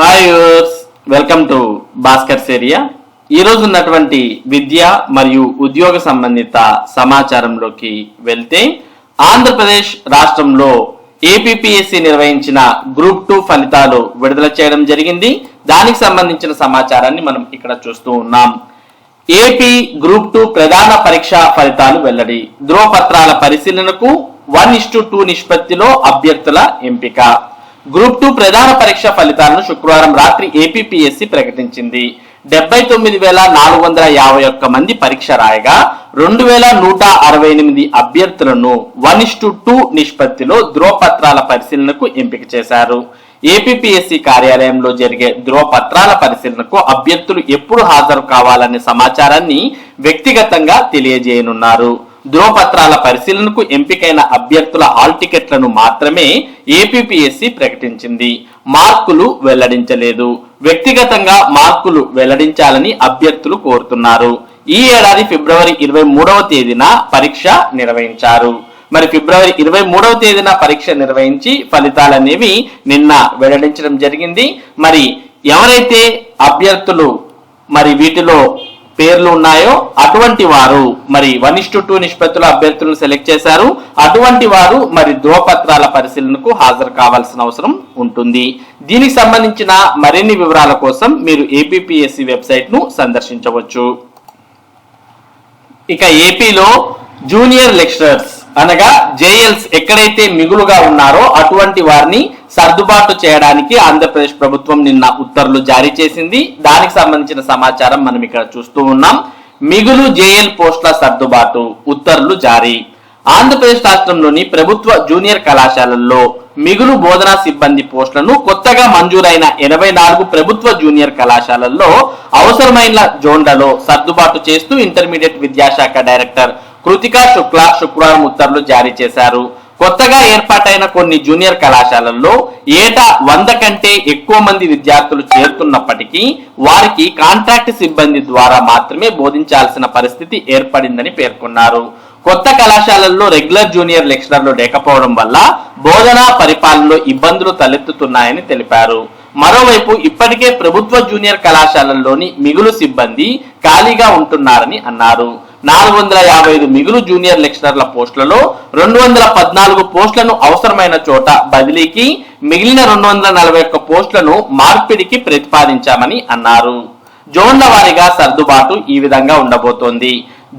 Hi yours welcome to Bhaskar area. ఈ ఉన్నటువంటి విద్య మరియు ఉద్యోగ సంబంధిత సమాచారంలోకి వెళ్తే ఆంధ్రప్రదేశ్ రాష్ట్రంలో ఏపీపీఎస్సీ నిర్వహించిన గ్రూప్ టూ ఫలితాలు విడుదల చేయడం జరిగింది. దానికి సంబంధించిన సమాచారాన్ని మనం ఇక్కడ చూస్తూ ఉన్నాం. ఏపీ గ్రూప్ టూ ప్రధాన పరీక్ష ఫలితాలు వెల్లడి. ధ్రువపత్రాల పరిశీలనకు వన్ ఇస్టు టూ నిష్పత్తిలో అభ్యర్థుల ఎంపిక. గ్రూప్ టూ ప్రధాన పరీక్ష ఫలితాలను శుక్రవారం రాత్రి ఏపీపీఎస్సీ ప్రకటించింది. డెబ్బై తొమ్మిది వేల నాలుగు వందల యాభై ఒక్క మంది పరీక్ష రాయగా రెండు వేల నూట అరవై ఎనిమిది అభ్యర్థులను వన్ ఇస్టు టూ నిష్పత్తిలో ధ్రువపత్రాల పరిశీలనకు ఎంపిక చేశారు. ఏపీపీఎస్సీ కార్యాలయంలో జరిగే ధ్రువపత్రాల పరిశీలనకు అభ్యర్థులు ఎప్పుడు హాజరు కావాలనే సమాచారాన్ని వ్యక్తిగతంగా తెలియజేయనున్నారు. ధ్రువపత్రాల పరిశీలనకు ఎంపికైన అభ్యర్థుల హాల్ టికెట్లను మాత్రమే ఏపీపీఎస్సీ ప్రకటించింది. మార్కులు వెల్లడించలేదు. వ్యక్తిగతంగా మార్కులు వెల్లడించాలని అభ్యర్థులు కోరుతున్నారు. ఈ ఏడాది ఫిబ్రవరి ఇరవై మూడవ తేదీన పరీక్ష నిర్వహించారు. మరి ఫిబ్రవరి ఇరవై మూడవ తేదీన పరీక్ష నిర్వహించి ఫలితాలనేవి నిన్న వెల్లడించడం జరిగింది. మరి ఎవరైతే అభ్యర్థులు మరి వీటిలో పేర్లు ఉన్నాయో అటువంటి వారు మరి వన్ ఇస్టు టూ నిష్పత్తుల అభ్యర్థులను సెలెక్ట్ చేశారు. అటువంటి వారు మరి ధ్రువపత్రాల పరిశీలనకు హాజరు కావాల్సిన అవసరం ఉంటుంది. దీనికి సంబంధించిన మరిన్ని వివరాల కోసం మీరు ఏపీఎస్సి వెబ్సైట్ను సందర్శించవచ్చు. ఇక ఏపీలో జూనియర్ లెక్చరర్స్ అనగా జేఎల్స్ ఎక్కడైతే మిగులుగా ఉన్నారో అటువంటి వారిని సర్దుబాటు చేయడానికి ఆంధ్రప్రదేశ్ ప్రభుత్వం నిన్న ఉత్తర్వులు జారీ చేసింది. దానికి సంబంధించిన సమాచారం మనం ఇక్కడ చూస్తూ ఉన్నాం. మిగులు జేఎల్ పోస్టుల సర్దుబాటు ఉత్తర్వులు జారీ. ఆంధ్రప్రదేశ్ రాష్ట్రంలోని ప్రభుత్వ జూనియర్ కళాశాలల్లో మిగులు బోధనా సిబ్బంది పోస్టులను కొత్తగా మంజూరైన ఎనభై నాలుగు ప్రభుత్వ జూనియర్ కళాశాలల్లో అవసరమైన జోన్లలో సర్దుబాటు చేస్తూ ఇంటర్మీడియట్ విద్యాశాఖ డైరెక్టర్ కృతికా శుక్లా శుక్రవారం ఉత్తర్వులు జారీ చేశారు. కొత్తగా ఏర్పాటైన కొన్ని జూనియర్ కళాశాలల్లో ఏటా వంద కంటే ఎక్కువ మంది విద్యార్థులు చేరుతున్నప్పటికీ వారికి కాంట్రాక్ట్ సిబ్బంది ద్వారా మాత్రమే బోధించాల్సిన పరిస్థితి ఏర్పడిందని పేర్కొన్నారు. కొత్త కళాశాలల్లో రెగ్యులర్ జూనియర్ లెక్చరర్లు లేకపోవడం వల్ల బోధనా పరిపాలనలో ఇబ్బందులు తలెత్తుతున్నాయని తెలిపారు. మరోవైపు ఇప్పటికే ప్రభుత్వ జూనియర్ కళాశాలల్లోని మిగులు సిబ్బంది ఖాళీగా ఉంటున్నారని అన్నారు. నాలుగు వందల యాభై ఐదు మిగులు జూనియర్ లెక్చరర్ల పోస్టులలో రెండు వందల పద్నాలుగు పోస్టులను అవసరమైన చోట బదిలీకి మిగిలిన రెండు వందల నలభై ఒక్క పోస్టులను మార్పిడికి ప్రతిపాదించామని అన్నారు. జోన్ల వారీగా సర్దుబాటు ఈ విధంగా ఉండబోతోంది.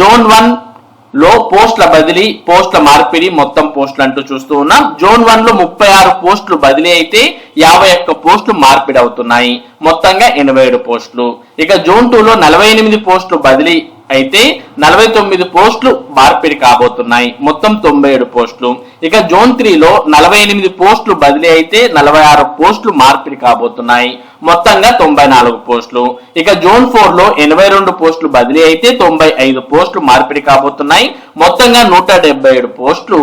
జోన్ వన్లో పోస్టుల బదిలీ పోస్టుల మార్పిడి మొత్తం పోస్టులు అంటూ చూస్తూ ఉన్నాం. జోన్ వన్లో ముప్పై ఆరు పోస్టులు బదిలీ అయితే యాభై ఒక్క పోస్టులు మార్పిడి అవుతున్నాయి. మొత్తంగా ఎనభై ఏడు పోస్టులు. ఇక జోన్ టూ లో నలభై ఎనిమిది పోస్టులు బదిలీ అయితే నలభై తొమ్మిది పోస్టులు మార్పిడి కాబోతున్నాయి. మొత్తం తొంభై ఏడు పోస్టులు. ఇక జోన్ త్రీలో నలభై ఎనిమిది పోస్టులు బదిలీ అయితే నలభై ఆరు పోస్టులు మార్పిడి కాబోతున్నాయి. మొత్తంగా తొంభై నాలుగు పోస్టులు. ఇక జోన్ ఫోర్లో ఎనభై రెండు పోస్టులు బదిలీ అయితే తొంభై ఐదు పోస్టులు మార్పిడి కాబోతున్నాయి. మొత్తంగా నూట డెబ్బై ఏడు పోస్టులు.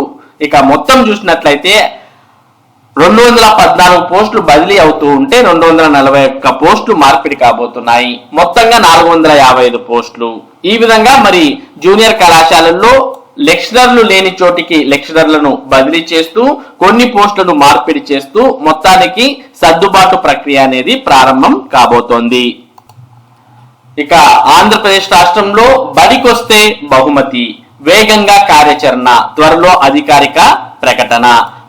ఇక మొత్తం చూసినట్లయితే రెండు వందల పద్నాలుగు పోస్టులు బదిలీ అవుతూ ఉంటే రెండు వందల నలభై ఒక్క పోస్టులు మార్పిడి కాబోతున్నాయి. మొత్తంగా నాలుగు వందల యాభై ఐదు పోస్టులు. ఈ విధంగా మరి జూనియర్ కళాశాలల్లో లెక్చరర్లు లేని చోటికి లెక్చరర్లను బదిలీ చేస్తూ కొన్ని పోస్టులను మార్పిడి చేస్తూ మొత్తానికి సర్దుబాటు ప్రక్రియ అనేది ప్రారంభం కాబోతోంది. ఇక ఆంధ్రప్రదేశ్ రాష్ట్రంలో బడికొస్తే బహుమతి వేగంగా కార్యాచరణ త్వరలో అధికారిక ప్రకటన.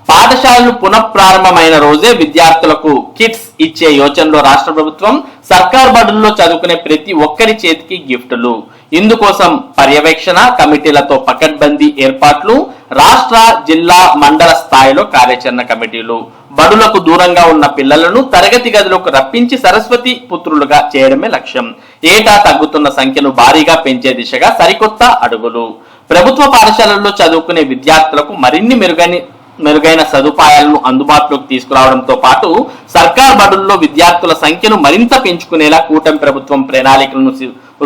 పాఠశాలలు పునఃప్రారంభమైన రోజే విద్యార్థులకు కిట్స్ ఇచ్చే యోచనలో రాష్ట్ర ప్రభుత్వం సర్కార్ బడుల్లో చదువుకునే ప్రతి ఒక్కరి చేతికి గిఫ్టులు. ఇందుకోసం పర్యవేక్షణ కమిటీలతో పకడ్బందీ ఏర్పాట్లు రాష్ట్ర జిల్లా మండల స్థాయిలో కార్యాచరణ కమిటీలు. బడులకు దూరంగా ఉన్న పిల్లలను తరగతి గదిలోకి రప్పించి సరస్వతి పుత్రులుగా చేయడమే లక్ష్యం. ఏటా తగ్గుతున్న సంఖ్యను భారీగా పెంచే దిశగా సరికొత్త అడుగులు. ప్రభుత్వ పాఠశాలల్లో చదువుకునే విద్యార్థులకు మరిన్ని మెరుగైన మెరుగైన సదుపాయాలను అందుబాటులోకి తీసుకురావడంతో పాటు సర్కార్ బడుల్లో విద్యార్థుల సంఖ్యను మరింత పెంచుకునేలా కూటమి ప్రభుత్వం ప్రణాళికలను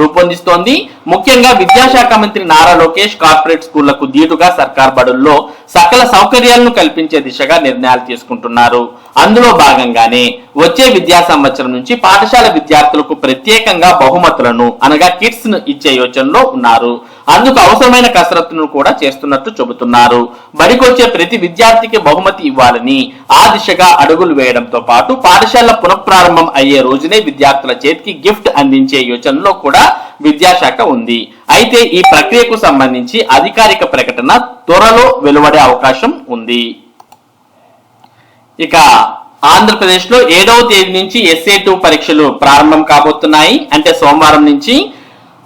రూపొందిస్తోంది. ముఖ్యంగా విద్యాశాఖ మంత్రి నారా లోకేష్ కార్పొరేట్ స్కూళ్ళకు దీటుగా సర్కార్ బడుల్లో సకల సౌకర్యాలను కల్పించే దిశగా నిర్ణయాలు తీసుకుంటున్నారు. అందులో భాగంగానే వచ్చే విద్యా సంవత్సరం నుంచి పాఠశాల విద్యార్థులకు ప్రత్యేకంగా బహుమతులను అనగా కిట్స్ను ఇచ్చే యోచనలో ఉన్నారు. అందుకు అవసరమైన కసరత్తును కూడా చేస్తున్నట్టు చెబుతున్నారు. బడికొచ్చే ప్రతి విద్యార్థికి బహుమతి ఇవ్వాలని ఆ దిశగా అడుగులు వేయడంతో పాటు పాఠశాల పునఃప్రారంభం అయ్యే రోజునే విద్యార్థుల చేతికి గిఫ్ట్ అందించే యోచనలో కూడా విద్యాశాఖ ఉంది. అయితే ఈ ప్రక్రియకు సంబంధించి అధికారిక ప్రకటన త్వరలో వెలువడే అవకాశం ఉంది. ఇక ఆంధ్రప్రదేశ్లో ఏడవ తేదీ నుంచి ఎస్ఏ టూ పరీక్షలు ప్రారంభం కాబోతున్నాయి. అంటే సోమవారం నుంచి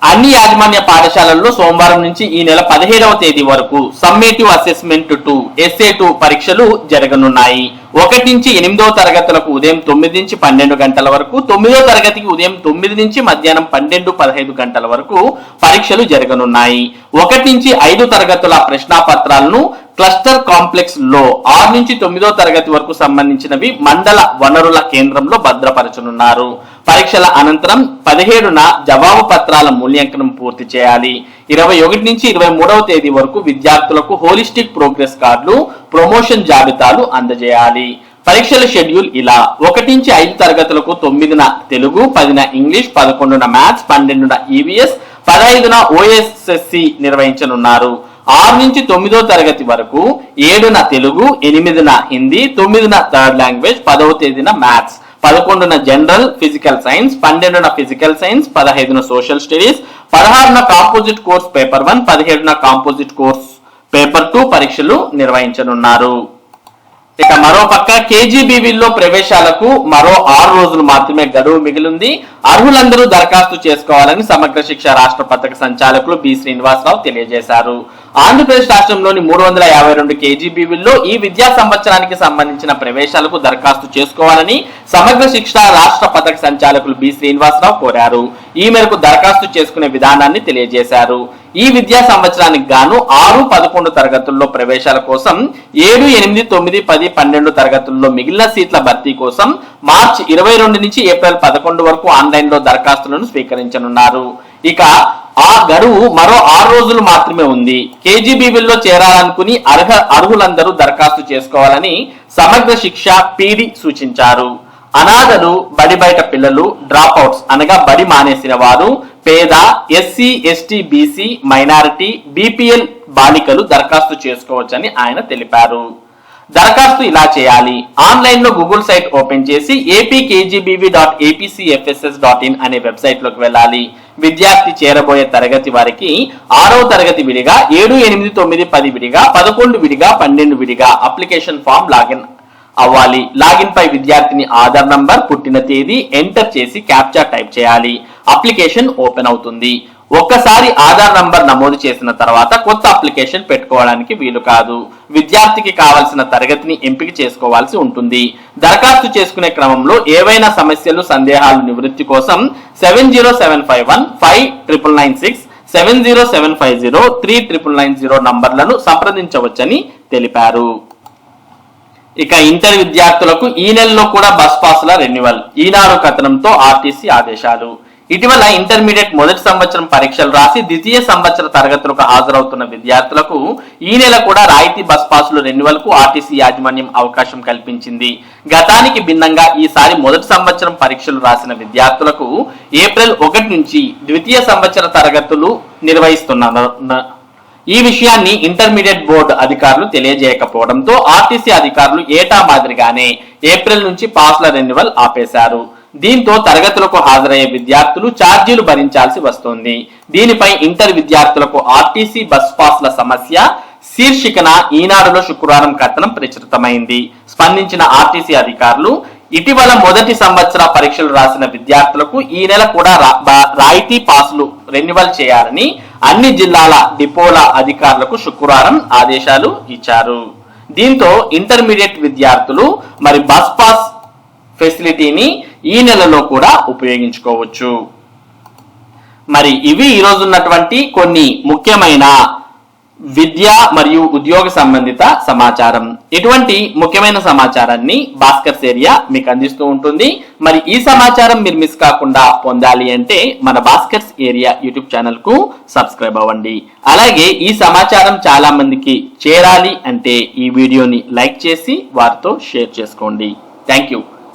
అన్ని యాజమాన్య పాఠశాలల్లో సోమవారం నుంచి ఈ నెల పదిహేడవ తేదీ వరకు summative assessment two SA two పరీక్షలు జరగనున్నాయి. ఒకటి నుంచి ఎనిమిదవ తరగతులకు ఉదయం తొమ్మిది నుంచి పన్నెండు గంటల వరకు తొమ్మిదో తరగతికి ఉదయం తొమ్మిది నుంచి మధ్యాహ్నం పన్నెండు పదహైదు గంటల వరకు పరీక్షలు జరగనున్నాయి. ఒకటి నుంచి ఐదు తరగతుల ప్రశ్నాపత్రాలను క్లస్టర్ కాంప్లెక్స్లో ఆరు నుంచి తొమ్మిదో తరగతి వరకు సంబంధించినవి మండల వనరుల కేంద్రంలో భద్రపరచనున్నారు. పరీక్షల అనంతరం పదిహేడున జవాబు పత్రాల మూల్యాంకనం పూర్తి చేయాలి. ఇరవై ఒకటి నుంచి ఇరవై మూడవ తేదీ వరకు విద్యార్థులకు హోలిస్టిక్ ప్రోగ్రెస్ కార్డులు ప్రమోషన్ జాబితాలు అందజేయాలి. పరీక్షల షెడ్యూల్ ఇలా. ఒకటి నుంచి ఐదు తరగతులకు తొమ్మిదిన తెలుగు పదిన ఇంగ్లీష్ పదకొండున మ్యాథ్స్ పన్నెండున ఈవీఎస్ పదహైదున ఓఎస్ఎస్సి నిర్వహించనున్నారు. ఆరు నుంచి తొమ్మిదో తరగతి వరకు ఏడున తెలుగు ఎనిమిదిన హిందీ తొమ్మిదిన థర్డ్ లాంగ్వేజ్ పదవ తేదీన మ్యాథ్స్. పదకొండున జనరల్ ఫిజికల్ సైన్స్ పన్నెండున ఫిజికల్ సైన్స్ పదహైదున సోషల్ స్టడీస్ పదహారున కాంపోజిట్ కోర్స్ పేపర్ వన్ పదిహేడున కాంపోజిట్ కోర్స్ పేపర్ టూ పరీక్షలు నిర్వహించనున్నారు. ఇక మరో పక్క కేజీబీవీల్లో ప్రవేశాలకు మరో ఆరు రోజులు మాత్రమే గడువు మిగిలింది. అర్హులందరూ దరఖాస్తు చేసుకోవాలని సమగ్ర శిక్ష రాష్ట్ర పథక సంచాలకులు బి శ్రీనివాసరావు తెలియజేశారు. ఆంధ్రప్రదేశ్ రాష్ట్రంలోని మూడు వందల యాభై రెండు కేజీబీవీల్లో ఈ విద్యా సంవత్సరానికి సంబంధించిన ప్రవేశాలకు దరఖాస్తు చేసుకోవాలని సమగ్ర శిక్ష రాష్ట్ర పథక సంచాలకులు బి శ్రీనివాసరావు కోరారు. ఈ మేరకు దరఖాస్తు చేసుకునే విధానాన్ని తెలియజేశారు. ఈ విద్యా సంవత్సరానికి గాను ఆరు పదకొండు తరగతుల్లో ప్రవేశాల కోసం ఏడు ఎనిమిది తొమ్మిది పది పన్నెండు తరగతుల్లో మిగిలిన సీట్ల భర్తీ కోసం మార్చి ఇరవై రెండు నుంచి ఏప్రిల్ పదకొండు వరకు ఆన్లైన్లో దరఖాస్తులను స్వీకరించనున్నారు. ఇక ఆ గడువు మరో ఆరు రోజులు మాత్రమే ఉంది. కేజీబీబీల్లో చేరాలనుకుని అర్హ అర్హులందరూ దరఖాస్తు చేసుకోవాలని సమగ్ర శిక్ష పీడి సూచించారు. అనాథలు బడి బయట పిల్లలు డ్రాప్ అవుట్స్ అనగా బడి మానేసిన వారు పేద SC ST BC minority BPL బాలికలు దరఖాస్తు చేసుకోవచ్చని ఆయన తెలిపారు. దరఖాస్తు ఇలా చేయాలి. ఆన్లైన్లో గూగుల్ సైట్ ఓపెన్ చేసి APKGBV dot APCFSS dot in అనే వెబ్సైట్లోకి వెళ్ళాలి. విద్యార్థి చేరబోయే తరగతి వారికి ఆరో తరగతి విడిగా ఏడు ఎనిమిది తొమ్మిది పది విడిగా పదకొండు విడిగా పన్నెండు విడిగా అప్లికేషన్ ఫామ్ లాగిన్ అవ్వాలి. లాగిన్ పై విద్యార్థిని ఆధార్ నంబర్ పుట్టిన తేదీ ఎంటర్ చేసి క్యాప్చా టైప్ చేయాలి. అప్లికేషన్ ఓపెన్ అవుతుంది. ఒక్కసారి ఆధార్ నంబర్ నమోదు చేసిన తర్వాత కొత్త అప్లికేషన్ పెట్టుకోవడానికి వీలు కాదు. విద్యార్థికి కావలసిన తరగతిని ఎంపిక చేసుకోవాల్సి ఉంటుంది. దరఖాస్తు చేసుకునే క్రమంలో ఏవైనా సమస్యలు సందేహాలు నివృత్తి కోసం seven zero seven five one five triple nine six seven zero seven five zero three triple nine zero నంబర్లను సంప్రదించవచ్చని తెలిపారు. ఇక ఇంటర్ విద్యార్థులకు ఈ నెలలో కూడా బస్ పాసుల రెన్యువల్. ఈనాడు కథనంతో ఆర్టీసీ ఆదేశాలు. ఇటీవల ఇంటర్మీడియట్ మొదటి సంవత్సరం పరీక్షలు రాసి ద్వితీయ సంవత్సర తరగతులకు హాజరవుతున్న విద్యార్థులకు ఈ నెల కూడా రాయితీ బస్ పాసులు రెన్యువల్కు ఆర్టీసీ యాజమాన్యం అవకాశం కల్పించింది. గతానికి భిన్నంగా ఈసారి మొదటి సంవత్సరం పరీక్షలు రాసిన విద్యార్థులకు ఏప్రిల్ ఒకటి నుంచి ద్వితీయ సంవత్సర తరగతులు నిర్వహిస్తున్నారు ఈ విషయాన్ని ఇంటర్మీడియట్ బోర్డు అధికారులు తెలియజేయకపోవడంతో ఆర్టీసీ అధికారులు ఏటా మాదిరిగానే ఏప్రిల్ నుంచి పాస్ల రెన్యువల్ ఆపేశారు. దీంతో తరగతులకు హాజరయ్యే విద్యార్థులు ఛార్జీలు భరించాల్సి వస్తోంది. దీనిపై ఇంటర్ విద్యార్థులకు ఆర్టీసీ బస్ పాస్ల సమస్య శీర్షికన ఈనాడులో శుక్రవారం కథనం ప్రచురితమైంది. స్పందించిన ఆర్టీసీ అధికారులు ఇటీవల మొదటి సంవత్సర పరీక్షలు రాసిన విద్యార్థులకు ఈ నెల కూడా రాయితీ పాసులు రెన్యువల్ చేయాలని అన్ని జిల్లాల డిపోల అధికారులకు శుక్రవారం ఆదేశాలు ఇచ్చారు. దీంతో ఇంటర్మీడియట్ విద్యార్థులు మరి బస్ పాస్ ఫెసిలిటీని ఈ నెలలో కూడా ఉపయోగించుకోవచ్చు. మరి ఇవి ఈరోజు ఉన్నటువంటి కొన్ని ముఖ్యమైన విద్య మరియు ఉద్యోగ సంబంధిత సమాచారం. ఇటువంటి ముఖ్యమైన సమాచారాన్ని భాస్కర్స్ ఏరియా మీకు అందిస్తూ ఉంటుంది. మరి ఈ సమాచారం మీరు మిస్ కాకుండా పొందాలి అంటే మన భాస్కర్స్ ఏరియా యూట్యూబ్ ఛానల్కు సబ్స్క్రైబ్ అవ్వండి. అలాగే ఈ సమాచారం చాలా మందికి చేరాలి అంటే ఈ వీడియోని లైక్ చేసి వారితో షేర్ చేసుకోండి. Thank you